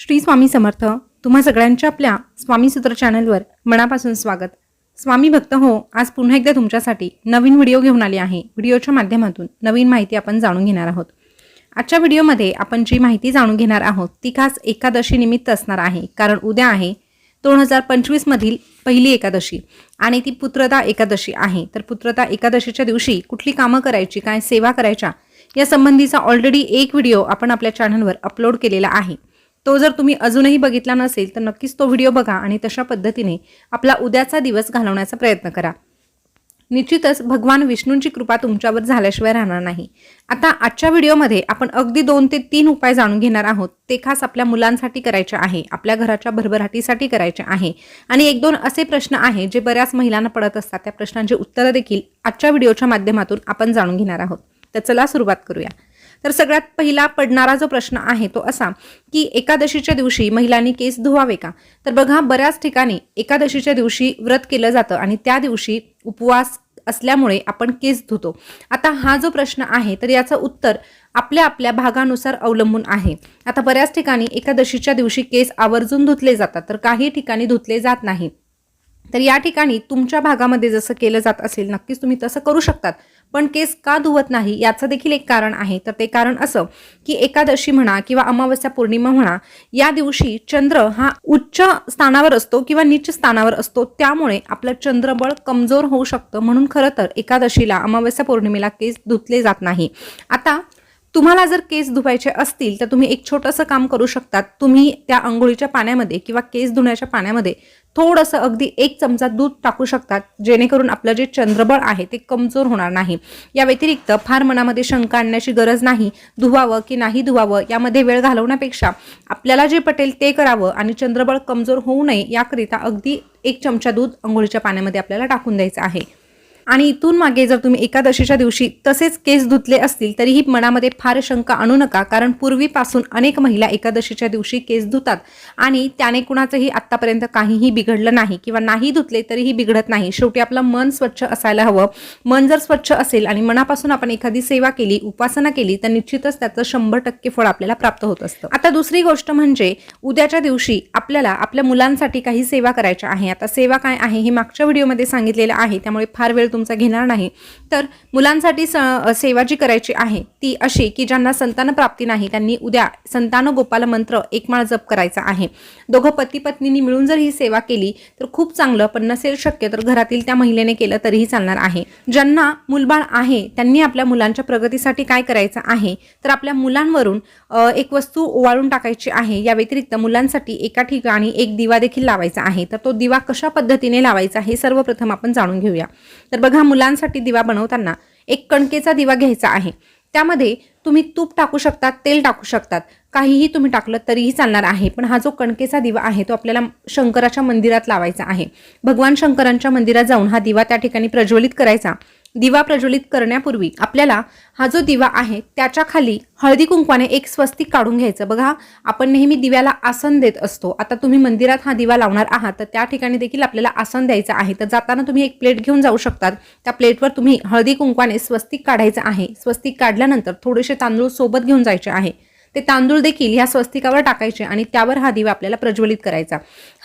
श्री स्वामी समर्थ तुम्हा सगळ्यांच्या आपल्या स्वामी सूत्र चॅनलवर मनापासून स्वागत. स्वामी भक्त हो आज पुन्हा एकदा तुमच्यासाठी नवीन व्हिडिओ घेऊन आली आहे. व्हिडिओच्या माध्यमातून नवीन माहिती आपण जाणून घेणार आहोत. आजच्या व्हिडिओमध्ये आपण जी माहिती जाणून घेणार आहोत ती खास एकादशी निमित्त असणार आहे. कारण उद्या आहे दोन हजार पंचवीसमधील पहिली एकादशी आणि ती पुत्रता एकादशी आहे. तर पुत्रता एकादशीच्या दिवशी कुठली कामं करायची काय सेवा करायच्या या संबंधीचा ऑलरेडी एक व्हिडिओ आपण आपल्या चॅनलवर अपलोड केलेला आहे. तो जर तुम्ही अजूनही बघितला नसेल तर नक्कीच तो व्हिडिओ बघा आणि तशा पद्धतीने आपला उद्याचा दिवस घालवण्याचा प्रयत्न करा. निश्चितच भगवान विष्णूंची कृपा तुमच्यावर झाल्याशिवाय राहणार नाही. आता आजच्या व्हिडिओमध्ये आपण अगदी दोन ते तीन उपाय जाणून घेणार आहोत. ते खास आपल्या मुलांसाठी करायचे आहे आपल्या घराच्या भरभराटीसाठी करायचे आहे. आणि एक दोन असे प्रश्न आहे जे बऱ्याच महिलांना पडत असतात. त्या प्रश्नांची उत्तरं देखील आजच्या व्हिडिओच्या माध्यमातून आपण जाणून घेणार आहोत. तर चला सुरुवात करूया. तर सगळ्यात पहिला पडणारा जो प्रश्न आहे तो असा की एकादशीच्या दिवशी महिलांनी केस धुवावे का? तर बघा बऱ्याच ठिकाणी एकादशीच्या दिवशी व्रत केलं जातं आणि त्या दिवशी उपवास असल्यामुळे आपण केस धुतो. आता हा जो प्रश्न आहे तर याचं उत्तर आपल्या आपल्या भागानुसार अवलंबून आहे. आता बऱ्याच ठिकाणी एकादशीच्या दिवशी केस आवर्जून धुतले जातात तर काही ठिकाणी धुतले जात नाही. तर या ठिकाणी तुमच्या भागामध्ये जसं केलं जात असेल नक्कीच तुम्ही तसं करू शकतात. पण केस का धुवत नाही याचं देखील एक कारण आहे. तर ते कारण असं की एकादशी म्हणा किंवा अमावस्या पौर्णिमा म्हणा या दिवशी चंद्र हा उच्च स्थानावर असतो किंवा नीच स्थानावर असतो. त्यामुळे आपलं चंद्रबळ कमजोर होऊ शकतं. म्हणून खरं तर एकादशीला अमावस्या पौर्णिमेला केस धुतले जात नाही. आता तुम्हाला जर केस धुवायचे असतील तर तुम्ही एक छोटंसं काम करू शकतात. तुम्ही त्या आंघोळीच्या पाण्यामध्ये किंवा केस धुण्याच्या पाण्यामध्ये थोडंसं अगदी एक चमचा दूध टाकू शकतात. जेणेकरून आपलं जे चंद्रबळ आहे ते कमजोर होणार नाही. या व्यतिरिक्त फार मनामध्ये शंका आणण्याची गरज नाही. धुवावं की नाही धुवावं यामध्ये वेळ घालवण्यापेक्षा आपल्याला जे पटेल ते करावं आणि चंद्रबळ कमजोर होऊ नये याकरिता अगदी एक चमचा दूध आंघोळीच्या पाण्यामध्ये आपल्याला टाकून द्यायचं आहे. आणि इथून मागे जर तुम्ही एकादशीच्या दिवशी तसेच केस धुतले असतील तरीही मनामध्ये फार शंका आणू नका. कारण पूर्वीपासून अनेक महिला एकादशीच्या दिवशी केस धुतात आणि त्याने कुणाचंही आत्तापर्यंत काहीही बिघडलं नाही किंवा नाही धुतले तरीही बिघडत नाही. शेवटी आपलं मन स्वच्छ असायला हवं. मन जर स्वच्छ असेल आणि मनापासून आपण एखादी सेवा केली उपासना केली तर निश्चितच त्याचं शंभर टक्के फळ आपल्याला प्राप्त होत असतं. आता दुसरी गोष्ट म्हणजे उद्याच्या दिवशी आपल्याला आपल्या मुलांसाठी काही सेवा करायच्या आहे. आता सेवा काय आहे हे मागच्या व्हिडिओमध्ये सांगितलेलं आहे. त्यामुळे फार वेळ तुमचा घेणार नाही. तर मुलांसाठी स सेवा जी करायची आहे ती अशी की ज्यांना संतान प्राप्ती नाही त्यांनी उद्या संतान गोपाल मंत्र एकमाळ जप करायचा आहे. दोघं पती पत्नींनी मिळून जर ही सेवा केली तर खूप चांगलं पण नसेल शक्य तर घरातील त्या महिलेने केलं तरीही चालणार आहे. ज्यांना मुलबाळ आहे त्यांनी आपल्या मुलांच्या प्रगतीसाठी काय करायचं आहे तर आपल्या मुलांवरून एक वस्तू ओवाळून टाकायची आहे. या व्यतिरिक्त मुलांसाठी एका ठिकाणी एक दिवा देखील लावायचा आहे. तर तो दिवा कशा पद्धतीने लावायचा हे सर्वप्रथम आपण जाणून घेऊया. तर बघा मुलांसाठी दिवा बनवताना एक कणकेचा दिवा घ्यायचा आहे. त्यामध्ये तुम्ही तूप टाकू शकतात तेल टाकू शकतात. काहीही तुम्ही टाकलं तरीही चालणार आहे. पण हा जो कणकेचा दिवा आहे तो आपल्याला शंकराच्या मंदिरात लावायचा आहे. भगवान शंकरांच्या मंदिरात जाऊन हा दिवा त्या ठिकाणी प्रज्वलित करायचा. दिवा प्रज्वलित करण्यापूर्वी आपल्याला हा जो दिवा आहे त्याच्याखाली हळदी कुंकवाने एक स्वस्तिक काढून घ्यायचं. बघा आपण नेहमी दिव्याला आसन देत असतो. आता तुम्ही मंदिरात हा दिवा लावणार आहात तर त्या ठिकाणी देखील आपल्याला आसन द्यायचं आहे. तर जाताना तुम्ही एक प्लेट घेऊन जाऊ शकतात. त्या प्लेटवर तुम्ही हळदी कुंकवाने स्वस्तिक काढायचं आहे. स्वस्तिक काढल्यानंतर थोडेसे तांदूळ सोबत घेऊन जायचे आहे. ते तांदूळ देखील ह्या स्वस्तिकावर टाकायचे आणि त्यावर हा दिवा आपल्याला प्रज्वलित करायचा.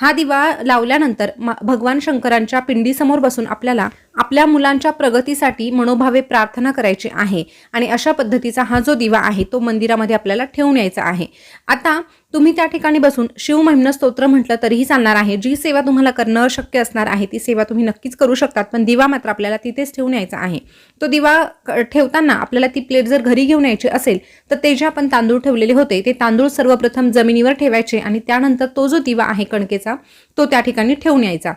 हा दिवा लावल्यानंतर भगवान शंकरांच्या पिंडीसमोर बसून आपल्याला आपल्या मुलांच्या प्रगतीसाठी मनोभावे प्रार्थना करायची आहे. आणि अशा पद्धतीचा हा जो दिवा आहे तो मंदिरामध्ये आपल्याला ठेवून यायचा आहे. आता तुम्ही त्या ठिकाणी बसून शिवमहिम्न स्तोत्र म्हटलं तरीही चालणार आहे. जी सेवा तुम्हाला करणं शक्य असणार आहे ती सेवा तुम्ही नक्कीच करू शकतात. पण दिवा मात्र आपल्याला तिथेच ठेवून यायचा आहे. तो दिवा क- ठेवताना आपल्याला ती प्लेट जर घरी घेऊन यायची असेल तर ते जे आपण तांदूळ ठेवलेले होते ते तांदूळ सर्वप्रथम जमिनीवर ठेवायचे आणि त्यानंतर तो जो दिवा आहे कणकेचा तो त्या ठिकाणी ठेवून यायचा.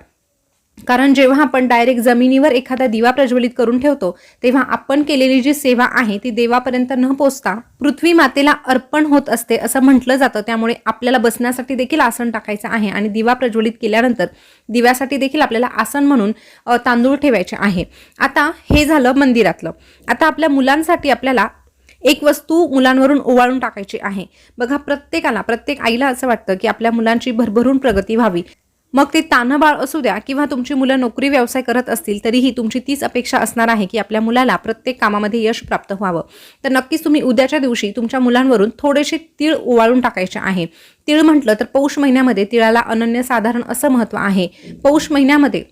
कारण जेव्हा आपण डायरेक्ट जमिनीवर एखादा दिवा प्रज्वलित करून ठेवतो तेव्हा आपण केलेली जी सेवा आहे ती देवापर्यंत न पोचता पृथ्वी मातेला अर्पण होत असते असं म्हटलं जातं. त्यामुळे आपल्याला बसण्यासाठी देखील आसन टाकायचं आहे आणि दिवा प्रज्वलित केल्यानंतर दिव्यासाठी देखील आपल्याला आसन म्हणून तांदूळ ठेवायचे आहे. आता हे झालं मंदिरातलं. आता आपल्या मुलांसाठी आपल्याला एक वस्तू मुलांवरून ओवाळून टाकायची आहे. बघा प्रत्येकाला प्रत्येक आईला असं वाटतं की आपल्या मुलांची भरभरून प्रगती व्हावी. मग ते तानबाळ असू द्या किंवा तुमची मुलं नोकरी व्यवसाय करत असतील तरीही तुमची तीच अपेक्षा असणार आहे की आपल्या मुलाला प्रत्येक कामामध्ये यश प्राप्त व्हावं. तर नक्कीच तुम्ही उद्याच्या दिवशी तुमच्या मुलांवरून थोडेसे तीळ ओवाळून टाकायचे आहे. तीळ म्हटलं तर पौष महिन्यामध्ये तिळाला अनन्यसाधारण असं महत्त्व आहे. पौष महिन्यामध्ये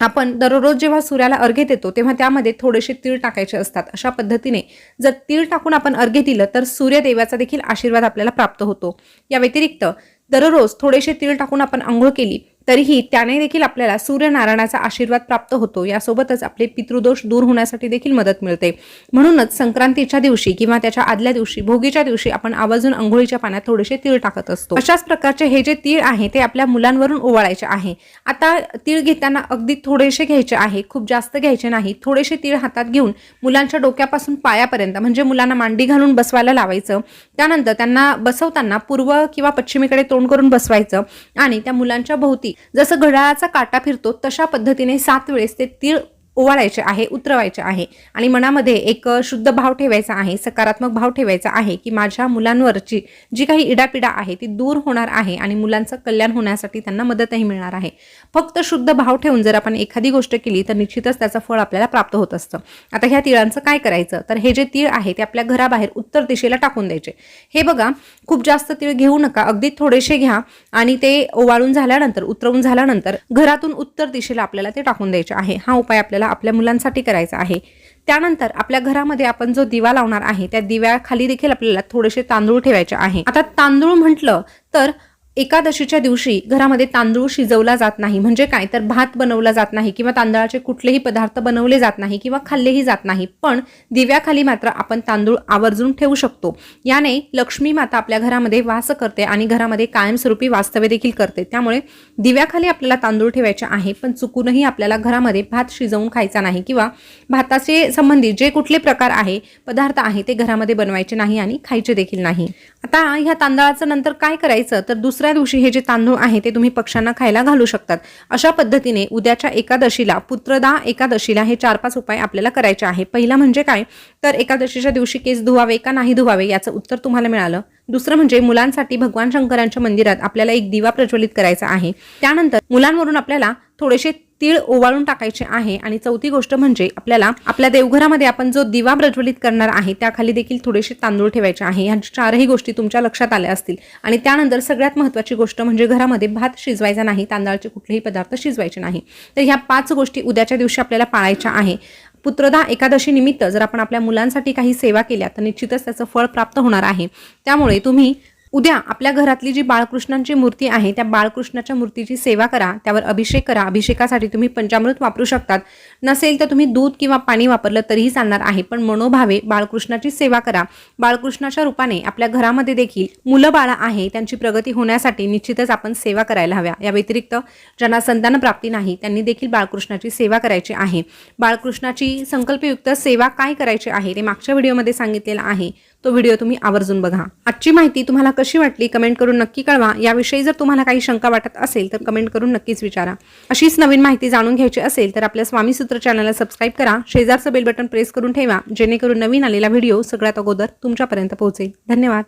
आपण दररोज जेव्हा सूर्याला अर्घ्य देतो तेव्हा त्यामध्ये थोडेसे तीळ टाकायचे असतात. अशा पद्धतीने जर तीळ टाकून आपण अर्घ्य दिलं तर सूर्यदेवाचा देखील आशीर्वाद आपल्याला प्राप्त होतो. या व्यतिरिक्त दररोज थोडेसे तीळ टाकून आपण आंघोळ केली तरीही त्याने देखील आपल्याला सूर्यनारायणाचा आशीर्वाद प्राप्त होतो. यासोबतच आपले पितृदोष दूर होण्यासाठी देखील मदत मिळते. म्हणूनच संक्रांतीच्या दिवशी किंवा त्याच्या आदल्या दिवशी भोगीच्या दिवशी आपण आवर्जून आंघोळीच्या पाण्यात थोडेसे तीळ टाकत असतो. अशाच प्रकारचे हे जे तीळ आहे ते आपल्या मुलांवरून ओवाळायचे आहे. आता तीळ घेताना अगदी थोडेसे घ्यायचे आहे. खूप जास्त घ्यायचे नाही. थोडेसे तीळ हातात घेऊन मुलांच्या डोक्यापासून पायापर्यंत म्हणजे मुलांना मांडी घालून बसवायला लावायचं. त्यानंतर त्यांना बसवताना पूर्व किंवा पश्चिमेकडे तोंड करून बसवायचं आणि त्या मुलांच्या भोवती जसं घड्याळाचा काटा फिरतो तशा पद्धतीने सात वेळेस ते तीळ ओवाळायचे आहे उतरवायचे आहे. आणि मनामध्ये एक शुद्ध भाव ठेवायचा आहे सकारात्मक भाव ठेवायचा आहे की माझ्या मुलांवरची जी काही इडापिडा आहे ती दूर होणार आहे आणि मुलांचं कल्याण होण्यासाठी त्यांना मदतही मिळणार आहे. फक्त शुद्ध भाव ठेवून जर आपण एखादी गोष्ट केली तर निश्चितच त्याचं फळ आपल्याला प्राप्त होत असतं. आता ह्या तिळांचं काय करायचं? तर हे जे तीळ आहे ते आपल्या घराबाहेर उत्तर दिशेला टाकून द्यायचे. हे बघा खूप जास्त तीळ घेऊ नका अगदी थोडेसे घ्या आणि ते ओवाळून झाल्यानंतर उतरवून झाल्यानंतर घरातून उत्तर दिशेला आपल्याला ते टाकून द्यायचे आहे. हा उपाय आपल्याला आपल्या मुलांसाठी करायचा आहे. त्यानंतर आपल्या घरामध्ये आपण जो दिवा लावणार आहे त्या दिव्याखाली देखील आपल्याला थोडेसे तांदूळ ठेवायचे आहे. आता तांदूळ म्हटलं तर एकादशीच्या दिवशी घरामध्ये तांदूळ शिजवला जात नाही. म्हणजे काय? तर भात बनवला जात नाही किंवा तांदळाचे कुठलेही पदार्थ बनवले जात नाही किंवा खाल्लेही जात नाही. पण दिव्याखाली मात्र आपण तांदूळ आवर्जून ठेवू शकतो. याने लक्ष्मी माता आपल्या घरामध्ये वास करते आणि घरामध्ये कायमस्वरूपी वास्तव्य देखील करते. त्यामुळे दिव्याखाली आपल्याला तांदूळ ठेवायचे आहे पण चुकूनही आपल्याला घरामध्ये भात शिजवून खायचा नाही किंवा भाताचे संबंधित जे कुठले प्रकार आहे पदार्थ आहे ते घरामध्ये बनवायचे नाही आणि खायचे देखील नाही. आता ह्या तांदळाचं नंतर काय करायचं? तर दुसऱ्या दिवशी हे जे तांदूळ आहे ते तुम्ही पक्ष्यांना खायला घालू शकतात. अशा पद्धतीने उद्याच्या एकादशीला पुत्रदा एकादशीला हे चार पाच उपाय आपल्याला करायचे आहे. पहिला म्हणजे काय? तर एकादशीच्या दिवशी केस धुवावे का नाही धुवावे याचं उत्तर तुम्हाला मिळालं. दुसरं म्हणजे मुलांसाठी भगवान शंकरांच्या मंदिरात आपल्याला एक दिवा प्रज्वलित करायचा आहे. त्यानंतर मुलांवरून आपल्याला थोडेसे तीळ ओवाळून टाकायचे आहे आणि चौथी गोष्ट म्हणजे आपल्याला आपल्या देवघरामध्ये आपण जो दिवा प्रज्वलित करणार आहे त्याखाली देखील थोडेसे तांदूळ ठेवायचे आहे. ह्या चारही गोष्टी तुमच्या लक्षात आल्या असतील. आणि त्यानंतर सगळ्यात महत्त्वाची गोष्ट म्हणजे घरामध्ये भात शिजवायचा नाही तांदळाचे कुठलेही पदार्थ शिजवायचे नाही. तर ह्या पाच गोष्टी उद्याच्या दिवशी आपल्याला पाळायच्या आहे. पुत्रदा एकादशी निमित्त जर आपण आपल्या मुलांसाठी काही सेवा केल्या तर निश्चितच त्याचं फळ प्राप्त होणार आहे. त्यामुळे तुम्ही उद्या आपल्या घरातली जी बाळकृष्णांची मूर्ती आहे त्या बाळकृष्णाच्या मूर्तीची सेवा करा त्यावर अभिषेक करा. अभिषेकासाठी तुम्ही पंचामृत वापरू शकतात. नसेल तर तुम्ही दूध किंवा पाणी वापरलं तरीही चालणार आहे पण मनोभावे बाळकृष्णाची सेवा करा. बाळकृष्णाच्या रूपाने आपल्या घरामध्ये देखील मुलं बाळा आहे त्यांची प्रगती होण्यासाठी निश्चितच आपण सेवा करायला हव्या. या व्यतिरिक्त ज्यांना संतान प्राप्ती नाही त्यांनी देखील बाळकृष्णाची सेवा करायची आहे. बाळकृष्णाची संकल्पयुक्त सेवा काय करायची आहे ते मागच्या व्हिडिओमध्ये सांगितलेलं आहे. तो व्हिडिओ तुम्ही आवर्जून बघा. आजची माहिती तुम्हाला कशी वाटली कमेंट करून नक्की कळवा. याविषयी जर तुम्हाला काही शंका वाटत असेल तर कमेंट करून नक्कीच विचारा. अशीच नवीन माहिती जाणून घ्यायची असेल तर आपल्या स्वामी सूत्र चॅनलला सबस्क्राईब करा. शेजारचं बेल बटन प्रेस करून ठेवा जेणेकरून नवीन आलेला व्हिडिओ सगळ्यात अगोदर तुमच्यापर्यंत पोहोचेल. धन्यवाद.